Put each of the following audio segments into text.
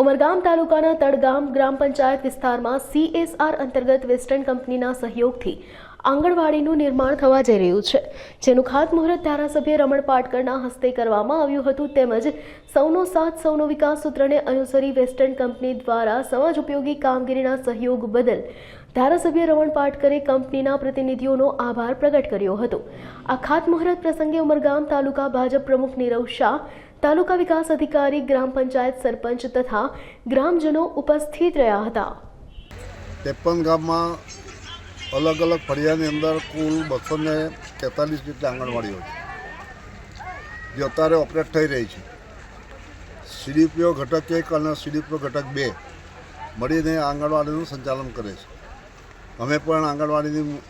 ઉમરગામ તાલુકાના તડગામ ગ્રામ પંચાયત વિસ્તારમાં સીએસઆર અંતર્ગત વેસ્ટર્ન કંપનીના સહયોગથી આંગણવાડીનું નિર્માણ થવા જઈ રહ્યું છે. જેનું ખાતમુહૂર્ત ધારાસભ્ય રમણ પાટકરના હસ્તે કરવામાં આવ્યું હતું તેમજ સૌનો સાથ, સૌનો વિકાસ સૂત્રને અનુસરી વેસ્ટર્ન કંપની દ્વારા સમાજ ઉપયોગી કામગીરીના સહયોગ બદલ ધારાસભ્ય રમણ પાટકરે કંપનીના પ્રતિનિધિઓનો આભાર પ્રગટ કર્યો હતો. આ ખાતમુહૂર્ત પ્રસંગે ઉમરગામ તાલુકા ભાજપ પ્રમુખ નીરવ શાહ તાલુકા વિકાસ અધિકારી, ગ્રામ પંચાયત સરપંચ તથા ગ્રામજનો ઉપસ્થિત રહ્યા હતા. ત્રેપન ગામમાં અલગ અલગ ફળિયાની અંદર કુલ બસો ને તેતાલીસ જેટલી આંગણવાડીઓ છે, જે અત્યારે ઓપરેટ થઈ રહી છે. સીડીપીઓ ઘટક એક અને સીડીપીઓ ઘટક બે મળીને આંગણવાડીનું સંચાલન કરે છે. અમે પણ આંગણવાડીની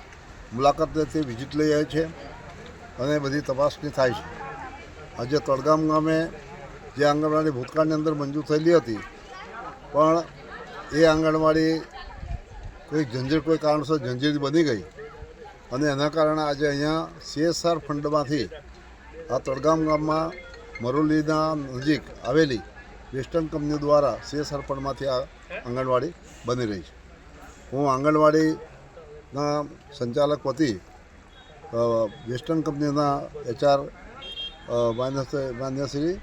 મુલાકાત લેતી વિઝિટ લઈ આવ્યા છીએ અને બધી તપાસણી થાય છે. આજે તળગામ ગામે જે આંગણવાડી ભૂતકાળની અંદર મંજૂર થયેલી હતી, પણ એ આંગણવાડી કોઈ ઝંઝીર કોઈ કારણસર ઝંઝીર બની ગઈ અને એના કારણે આજે અહીંયા સીએસઆર ફંડમાંથી આ તળગામ ગામમાં મરોલીના નજીક આવેલી વેસ્ટર્ન કંપની દ્વારા સીએસઆર ફંડમાંથી આ આંગણવાડી બની રહી છે. હું આંગણવાડીના સંચાલક વતી વેસ્ટર્ન કંપનીના એચઆર માન્ય શ્રી- માન્ય શ્રી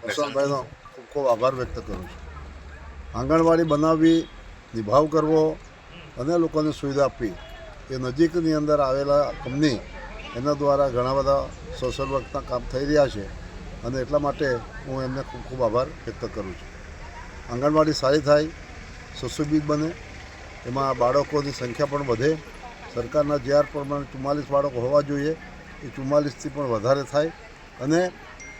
પ્રશાંતભાઈનો ખૂબ ખૂબ આભાર વ્યક્ત કરું છું આંગણવાડી બનાવવી નિભાવ કરવો અને લોકોને સુવિધા આપવી એ નજીકની અંદર આવેલા કંપની એના દ્વારા ઘણા બધા સોશિયલ વર્કના કામ થઈ રહ્યા છે અને એટલા માટે હું એમને ખૂબ ખૂબ આભાર વ્યક્ત કરું છું આંગણવાડી સારી થાય સુશોભિત બને એમાં બાળકોની સંખ્યા પણ વધે સરકારના જ્યાર પ્રમાણે ચુમ્માલીસ બાળકો હોવા જોઈએ એ ચુમ્માલીસથી પણ વધારે થાય. અને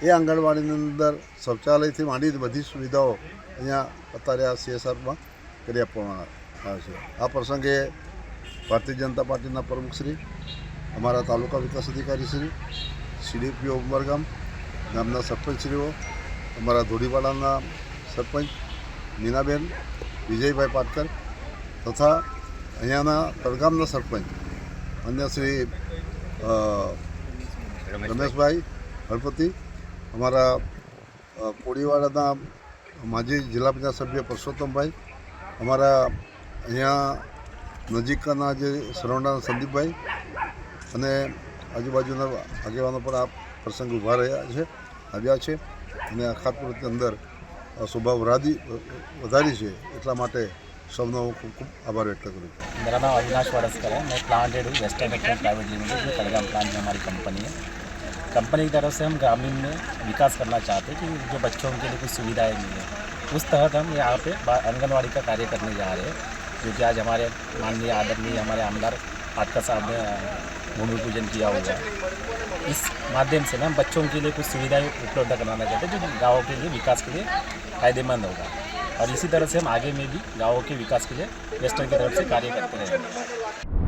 એ આંગણવાડીની અંદર શૌચાલયથી માંડી બધી સુવિધાઓ અહીંયા અત્યારે આ સીએસઆરમાં કરી આપવામાં આવે છે. આ પ્રસંગે ભારતીય જનતા પાર્ટીના પ્રમુખશ્રી અમારા તાલુકા વિકાસ અધિકારી શ્રી સીડીપીઓ ઉમરગામ ગામના સરપંચશ્રીઓ, અમારા ધોળીવાડાના સરપંચ મીનાબેન, વિજયભાઈ પાટકર તથા અહીંયાના તળગામના સરપંચ અન્ય શ્રી રમેશભાઈ હળપતિ અમારા અ, કોળીવાડાના માજી જિલ્લા પંચાયત સભ્ય પરસોત્તમભાઈ અમારા અહીંયા નજીકના જે સરોવરના સંદીપભાઈ અને આજુબાજુના આગેવાનો પણ આ પ્રસંગે ઊભા રહ્યા છે આવ્યા છે અને આ ખાતપુરની અંદર અ, શોભા વરાદી વધારી છે એટલા માટે સૌનો હું ખૂબ ખૂબ આભાર વ્યક્ત કરું છું मेरा नाम अविनाश वाडस्कर है मैं प्लांट हेड हूँ वेस्टर्न एक्शन प्राइवेट लिमिटेड जो कड़गाम प्लांट में हमारी कंपनी है कंपनी की तरफ़ से हम ग्रामीण में विकास करना चाहते हैं कि जो बच्चों के लिए कुछ सुविधाएँ है उस तहत हम यहाँ पे आंगनबाड़ी का कार्य करने जा रहे हैं, जो कि आज हमारे माननीय आदरणीय हमारे आमदार पाटकर साहब ने भूमि पूजन किया हुआ है। इस माध्यम से ना हम बच्चों के लिए कुछ सुविधाएँ उपलब्ध कराना चाहते हैं, जो गाँव के लिए विकास के लिए फ़ायदेमंद होगा। और इसी तरह से हम आगे में भी गाँवों के विकास के लिए वेस्टर्न की तरफ़ से कार्य करते रहेंगे।